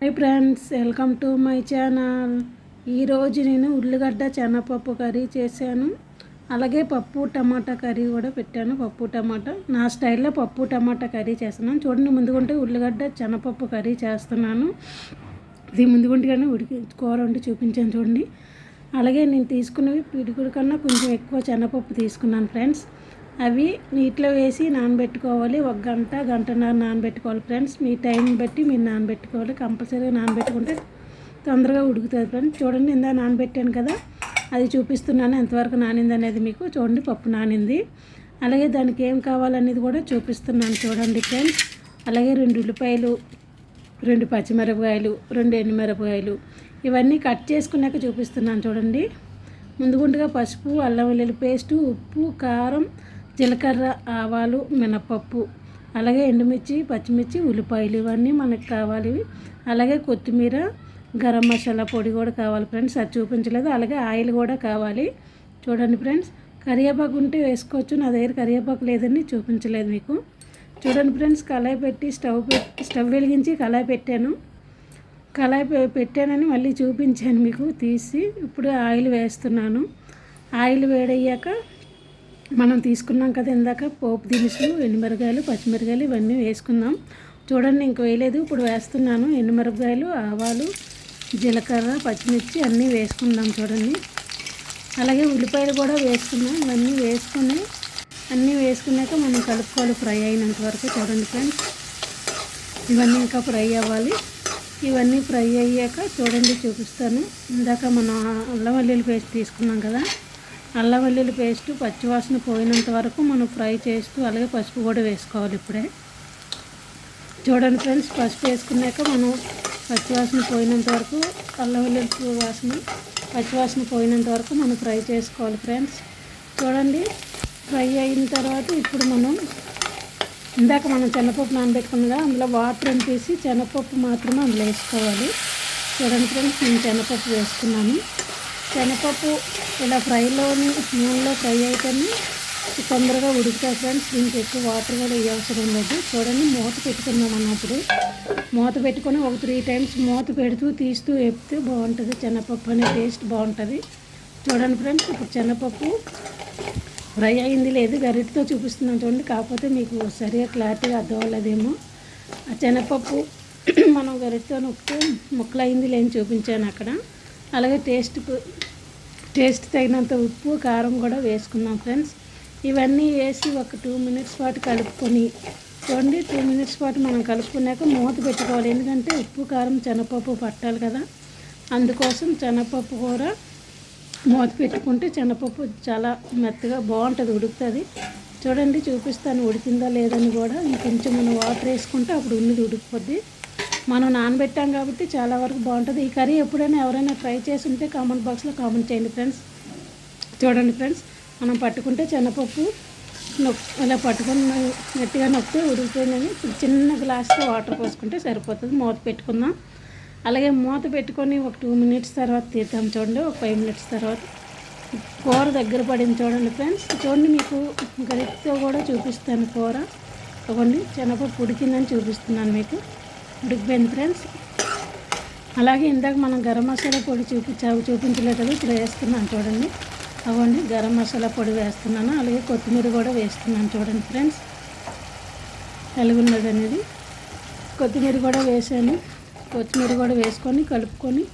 Hi friends welcome to my channel. ఈరోజు నేను ఉల్లిగడ్డ శనగపప్పు కర్రీ చేశాను. అలాగే పప్పు టమాటా కర్రీ కూడా పెట్టాను. పప్పు టమాటా నా స్టైల్లో పప్పు టమాటా కర్రీ చేస్తున్నాను. చూడండి ముందుకుంటే ఉల్లిగడ్డ శనగపప్పు కర్రీ చేస్తున్నాను. ఇది ముందుకుంటేనే ఉడికి కూర వండి చూపించాను చూడండి. అలాగే నేను తీసుకున్నవి పిడుగుడు కన్నా కొంచెం ఎక్కువ శనగపప్పు తీసుకున్నాను ఫ్రెండ్స్. అవి నీటిలో వేసి నానబెట్టుకోవాలి. ఒక గంట గంటన్నర నానబెట్టుకోవాలి ఫ్రెండ్స్. మీ టైం బట్టి మీరు నానబెట్టుకోవాలి. కంపల్సరీగా నానబెట్టుకుంటే తొందరగా ఉడుకుతుంది ఫ్రెండ్స్. చూడండి ఇందా నానబెట్టాను కదా. అది చూపిస్తున్నాను. ఎంతవరకు నానింది అనేది మీకు చూడండి. పప్పు నానింది. అలాగే దానికి ఏం కావాలనేది కూడా చూపిస్తున్నాను చూడండి ఫ్రెండ్స్. అలాగే రెండు ఉల్లిపాయలు రెండు పచ్చిమిరపకాయలు రెండు ఎండుమిరపకాయలు ఇవన్నీ కట్ చేసుకున్నాక చూపిస్తున్నాను చూడండి. ముందుగుండగా పసుపు అల్లం వెల్లుల్లి పేస్టు ఉప్పు కారం జీలకర్ర ఆవాలు మినపప్పు అలాగే ఎండుమిర్చి పచ్చిమిర్చి ఉల్లిపాయలు ఇవన్నీ మనకు కావాలి. అలాగే కొత్తిమీర గరం మసాలా పొడి కూడా కావాలి ఫ్రెండ్స్. అది చూపించలేదు. అలాగే ఆయిల్ కూడా కావాలి. చూడండి ఫ్రెండ్స్ కరివేపాకు ఉంటే వేసుకోవచ్చు. నా దగ్గర కరివేపాకు లేదని చూపించలేదు మీకు. చూడండి ఫ్రెండ్స్ కళాయి పెట్టి స్టవ్ పెట్టి స్టవ్ వెలిగించి కళాయి పెట్టాను. కళాయి పెట్టానని మళ్ళీ చూపించాను మీకు తీసి. ఇప్పుడు ఆయిల్ వేస్తున్నాను. ఆయిల్ వేడయ్యాక మనం తీసుకున్నాం కదా ఇందాక పోపు దినుసులు ఎండుమిరగాయలు పచ్చిమిరగాయలు ఇవన్నీ వేసుకుందాం. చూడండి ఇంక వేయలేదు. ఇప్పుడు వేస్తున్నాను. ఎండుమిరపకాయలు ఆవాలు జీలకర్ర పచ్చిమిర్చి అన్నీ వేసుకుందాం చూడండి. అలాగే ఉల్లిపాయలు కూడా వేసుకున్నాం ఇవన్నీ వేసుకుని అన్నీ వేసుకున్నాక మనం కలుపుకోవాలి ఫ్రై అయినంత వరకు చూడండి ఫ్రెండ్స్. ఇవన్నీ ఇంకా ఫ్రై అవ్వాలి. ఇవన్నీ ఫ్రై అయ్యాక చూడండి చూపిస్తాను. ఇందాక మనం అల్లం వెల్లుల్లి పేస్ట్ తీసుకున్నాం కదా. అల్లం వెల్లుల్లి పేస్ట్ పచ్చివాసన పోయినంత వరకు మనం ఫ్రై చేస్తూ అలాగే పసుపు కూడా వేసుకోవాలి ఇప్పుడే. చూడండి ఫ్రెండ్స్ పసుపు వేసుకున్నాక మనం పచ్చివాసన పోయినంత వరకు అల్లం వెల్లుల్లి వాసన పచ్చివాసన పోయినంత వరకు మనం ఫ్రై చేసుకోవాలి ఫ్రెండ్స్. చూడండి ఫ్రై అయిన తర్వాత ఇప్పుడు మనం ఇందాక మనం చెనపప్పు నానబెట్టుకున్నదా అందులో వాటర్ తీసి శనగపప్పు మాత్రమే అందులో వేసుకోవాలి. చూడండి ఫ్రెండ్స్ నేను చెనపప్పు వేసుకున్నాను. శనగపప్పు ఇలా ఫ్రైలోని నూనెలో ఫ్రై అయితేనే తొందరగా ఉడుకుతాయి ఫ్రెండ్స్ దీనికి ఎక్కువ వాటర్ కూడా అవసరం లేదు. చూడండి మూత పెట్టుకున్నాం అన్నప్పుడు. మూత పెట్టుకొని ఒక త్రీ టైమ్స్ మూత పెడుతూ తీస్తూ వేపితే బాగుంటుంది. శనగపప్పు అనే టేస్ట్ బాగుంటుంది. చూడండి ఫ్రెండ్స్ ఇప్పుడు శనగపప్పు ఫ్రై అయింది లేదు గరిటితో చూపిస్తున్నాను చూడండి. కాకపోతే మీకు సరిగా క్లారిటీగా అర్థం అవ్వలేదేమో. ఆ శనగపప్పు మనం గరిటితో నొక్కితే ముక్కలు అయింది లేని చూపించాను అక్కడ. అలాగే టేస్ట్ టేస్ట్ తగినంత ఉప్పు కారం కూడా వేసుకున్నాం ఫ్రెండ్స్. ఇవన్నీ వేసి ఒక టూ మినిట్స్ పాటు కలుపుకొని చూడండి టూ మినిట్స్ పాటు మనం కలుపుకున్నాక మూత పెట్టుకోవాలి. ఎందుకంటే ఉప్పు కారం శనగపప్పు పట్టాలి కదా. అందుకోసం శనగపప్పు కూర మూత పెట్టుకుంటే శనగపప్పు చాలా మెత్తగా బాగుంటుంది ఉడుకుతుంది. చూడండి చూపిస్తాను ఉడికిందా లేదని కూడా. ఇంకొంచెం మనం వాటర్ వేసుకుంటే అప్పుడు ఉన్నది ఉడికిపోద్ది మనం నానబెట్టాం కాబట్టి చాలా వరకు బాగుంటుంది. ఈ కర్రీ ఎప్పుడైనా ఎవరైనా ట్రై చేసి ఉంటే కామెంట్ బాక్స్లో కామెంట్ చేయండి ఫ్రెండ్స్. చూడండి ఫ్రెండ్స్ మనం పట్టుకుంటే శనగపప్పు నొక్కి ఇలా పట్టుకుని గట్టిగా నొక్కితే ఉడికిపోయిందని చిన్న గ్లాస్తో వాటర్ పోసుకుంటే సరిపోతుంది. మూత పెట్టుకుందాం. అలాగే మూత పెట్టుకొని ఒక టూ మినిట్స్ తర్వాత తీద్దాం చూడండి. ఒక ఫైవ్ మినిట్స్ తర్వాత కూర దగ్గర పడింది చూడండి ఫ్రెండ్స్. చూడండి మీకు గరిటతో కూడా చూపిస్తాను కూర. ఇవ్వండి శనగపప్పు ఉడికిందని చూపిస్తున్నాను మీకు. ఉడికిపోయింది ఫ్రెండ్స్ అలాగే ఇందాక మనం గరం మసాలా పొడి చూపించావు చూపించలేదు ఇప్పుడు వేస్తున్నాను చూడండి. అవ్వండి గరం మసాలా పొడి వేస్తున్నాను. అలాగే కొత్తిమీర కూడా వేస్తున్నాను చూడండి ఫ్రెండ్స్ ఎలాగున్నది అనేది. కొత్తిమీర కూడా వేసాను. కొత్తిమీర కూడా వేసుకొని కలుపుకొని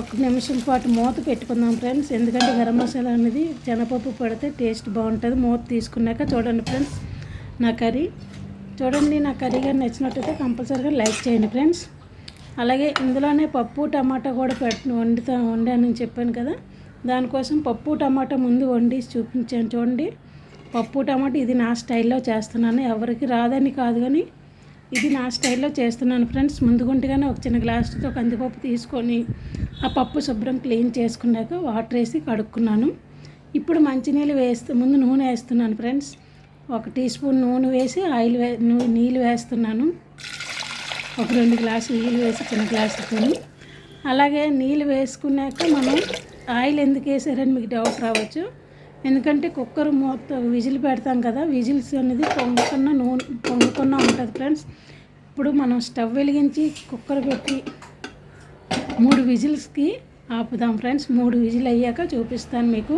ఒక నిమిషం పాటు మూత పెట్టుకుందాం ఫ్రెండ్స్ ఎందుకంటే గరం మసాలా అనేది శనగపప్పు పడితే టేస్ట్ బాగుంటుంది. మూత తీసుకున్నాక చూడండి ఫ్రెండ్స్ నా కర్రీ. చూడండి నా కర్రీ కానీ నచ్చినట్టయితే కంపల్సరీగా లైక్ చేయండి ఫ్రెండ్స్. అలాగే ఇందులోనే పప్పు టమాటా కూడా పెట్ వండుతా వండానని చెప్పాను కదా. దానికోసం పప్పు టమాటా ముందు వండి చూపించాను చూడండి. పప్పు టమాటా ఇది నా స్టైల్లో చేస్తున్నాను. ఎవరికి రాదని కాదు కానీ ఇది నా స్టైల్లో చేస్తున్నాను ఫ్రెండ్స్. ముందుగుంటగానే ఒక చిన్న గ్లాసుతో కందిపప్పు తీసుకొని ఆ పప్పు శుభ్రం క్లీన్ చేసుకున్నాక వాటర్ వేసి కడుక్కున్నాను. ఇప్పుడు మంచినీళ్ళు వేస్తూ ముందు నూనె వేస్తున్నాను ఫ్రెండ్స్. ఒక టీ స్పూన్ నూనె వేసి ఆయిల్ వే నీళ్ళు వేస్తున్నాను. ఒక రెండు గ్లాసులు నీళ్ళు వేసి చిన్న గ్లాసులతో అలాగే నీళ్ళు వేసుకున్నాక మనం ఆయిల్ ఎందుకు వేసారని మీకు డౌట్ రావచ్చు. ఎందుకంటే కుక్కర్ మొత్తం విజిల్ పెడతాం కదా విజిల్స్ అనేది పొంగుకున్న నూనె పొంగుకున్న ఉంటుంది ఫ్రెండ్స్ ఇప్పుడు మనం స్టవ్ వెలిగించి కుక్కర్ పెట్టి మూడు విజిల్స్కి ఆపుదాం ఫ్రెండ్స్ మూడు విజిల్ అయ్యాక చూపిస్తాను మీకు.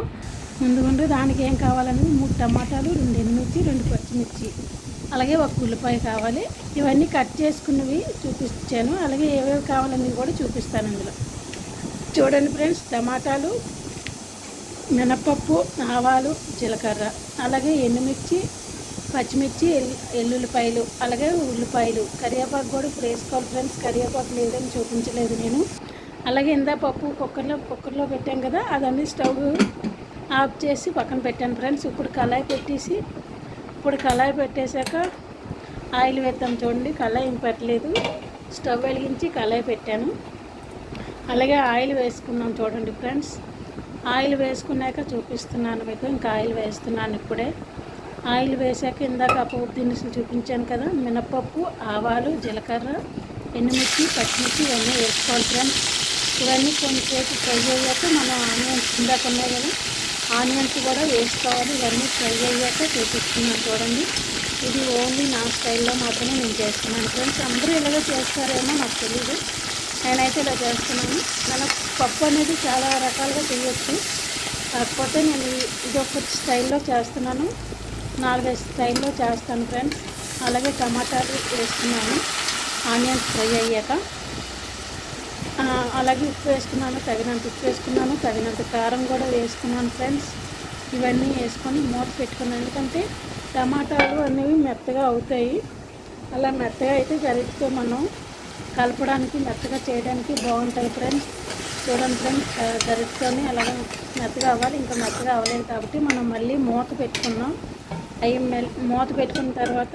ముందు దానికి ఏం కావాలని మూడు టమాటాలు రెండు ఎండుమిర్చి రెండు పచ్చిమిర్చి. అలాగే ఒక ఉల్లిపాయ కావాలి. ఇవన్నీ కట్ చేసుకున్నవి చూపించాను అలాగే ఏవేవి కావాలని కూడా చూపిస్తాను అందులో చూడండి ఫ్రెండ్స్ టమాటాలు మినపప్పు ఆవాలు జీలకర్ర. అలాగే ఎండుమిర్చి పచ్చిమిర్చి ఎల్లుల్లిపాయలు. అలాగే ఉల్లిపాయలు. కరివేపాకు కూడా ఇప్పుడు వేసుకోవాలి ఫ్రెండ్స్. కరివేపాకు లేదని చూపించలేదు నేను. అలాగే ఇందా పప్పు కుక్కర్లో కుక్కర్లో పెట్టాం కదా అదన్నీ స్టవ్ ఆఫ్ చేసి పక్కన పెట్టాను ఫ్రెండ్స్. ఇప్పుడు కళాయి పెట్టేసి ఇప్పుడు కళాయి పెట్టేశాక ఆయిల్ వేద్దాం చూడండి. కళాయి ఏం పెట్టలేదు. స్టవ్ వెలిగించి కళాయి పెట్టాను. అలాగే ఆయిల్ వేసుకున్నాం చూడండి ఫ్రెండ్స్. ఆయిల్ వేసుకున్నాక చూపిస్తున్నాను మీకు. ఇంకా ఆయిల్ వేస్తున్నాను ఇప్పుడే. ఆయిల్ వేసాక ఇందాక పప్పు దినుసులు చూపించాను కదా. మినపప్పు ఆవాలు జీలకర్ర ఎండుమిర్చి పచ్చిమిర్చి ఇవన్నీ వేసుకోవాలి ఫ్రెండ్స్. ఇవన్నీ కొంచెంసేపు ఫ్రై అయ్యాక మనం ఆనియన్స్ ఇందాక ఉన్నాయి కదా ఆనియన్స్ కూడా వేసుకోవాలి. ఇవన్నీ ఫ్రై అయ్యాక చూపిస్తున్నాను చూడండి. ఇది ఓన్లీ నా స్టైల్లో మాత్రమే నేను చేస్తున్నాను. ఫ్రెండ్స్ అందరూ ఇలాగే చేస్తారేమో నాకు తెలియదు నేనైతే ఇలా చేస్తున్నాను. మన పప్పు అనేది చాలా రకాలుగా చేయొచ్చు. కాకపోతే నేను ఇదొక స్టైల్లో చేస్తున్నాను. నాలుగైదు స్టైల్లో చేస్తాను ఫ్రెండ్స్. అలాగే టమాటాలు వేస్తున్నాను. ఆనియన్స్ ఫ్రై అయ్యాక. అలాగే ఉప్పు వేసుకున్నాను తగినంత ఉప్పు వేసుకున్నాను తగినంత కారం కూడా వేసుకున్నాను ఫ్రెండ్స్. ఇవన్నీ వేసుకొని మూత పెట్టుకున్నాను. ఎందుకంటే టమాటాలు అనేవి మెత్తగా అవుతాయి. అలా మెత్తగా అయితే గరిటితో మనం కలపడానికి మెత్తగా చేయడానికి బాగుంటాయి ఫ్రెండ్స్. చూడండి ఫ్రెండ్స్ గరిటితోనే అలాగే మెత్తగా అవ్వాలి. ఇంకా మెత్తగా అవ్వలేదు కాబట్టి మనం మళ్ళీ మూత పెట్టుకున్నాం. అవి మూత పెట్టుకున్న తర్వాత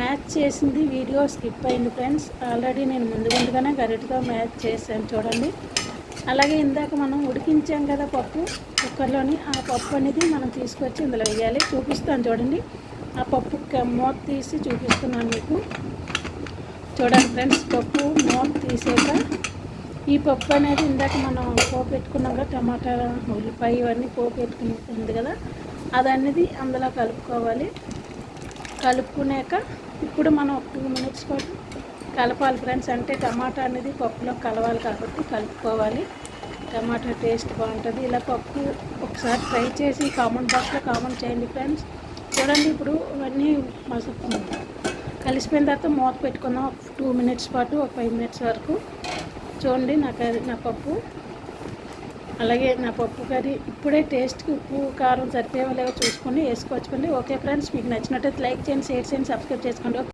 మ్యాచ్ చేసింది వీడియో స్కిప్ అయింది ఫ్రెండ్స్. ఆల్రెడీ నేను ముందు ముందుగానే గరిటతో మ్యాచ్ చేశాను చూడండి. అలాగే ఇందాక మనం ఉడికించాం కదా పప్పు కుక్కర్లోని ఆ పప్పు అనేది మనం తీసుకొచ్చి ఇందులో వేయాలి. చూపిస్తాను చూడండి. ఆ పప్పు మూత తీసి చూపిస్తున్నాను మీకు. చూడండి ఫ్రెండ్స్ పప్పు మూత తీసాక ఈ పప్పు అనేది ఇందాక మనం పోపు పెట్టుకున్నాం కదా టమాటా ఉల్లిపాయ ఇవన్నీ పోపు పెట్టుకుని కదా అది అనేది అందులో కలుపుకోవాలి. కలుపుకున్నాక ఇప్పుడు మనం ఒక టూ మినిట్స్ పాటు కలపాలి ఫ్రెండ్స్. అంటే టమాటా అనేది పప్పులో కలవాలి కాబట్టి కలుపుకోవాలి. టమాటా టేస్ట్ బాగుంటుంది. ఇలా పప్పు ఒకసారి ట్రై చేసి కామెంట్ బాక్స్లో కామెంట్ చేయండి ఫ్రెండ్స్. చూడండి ఇప్పుడు ఇవన్నీ మసలు కలిసిపోయిన తర్వాత మూత పెట్టుకుందాం. ఒక టూ మినిట్స్ పాటు ఒక ఫైవ్ మినిట్స్ వరకు. చూడండి నాకు నా పప్పు అలాగే నా పప్పు కర్రీ ఇప్పుడే టేస్ట్కి ఉప్పు కారం సరిపోయేలాగా లేవో చూసుకొని వేసుకోవచ్చుకోండి ఓకే ఫ్రెండ్స్ మీకు నచ్చినట్టయితే లైక్ చేయండి షేర్ చేయండి సబ్స్క్రైబ్ చేసుకోండి.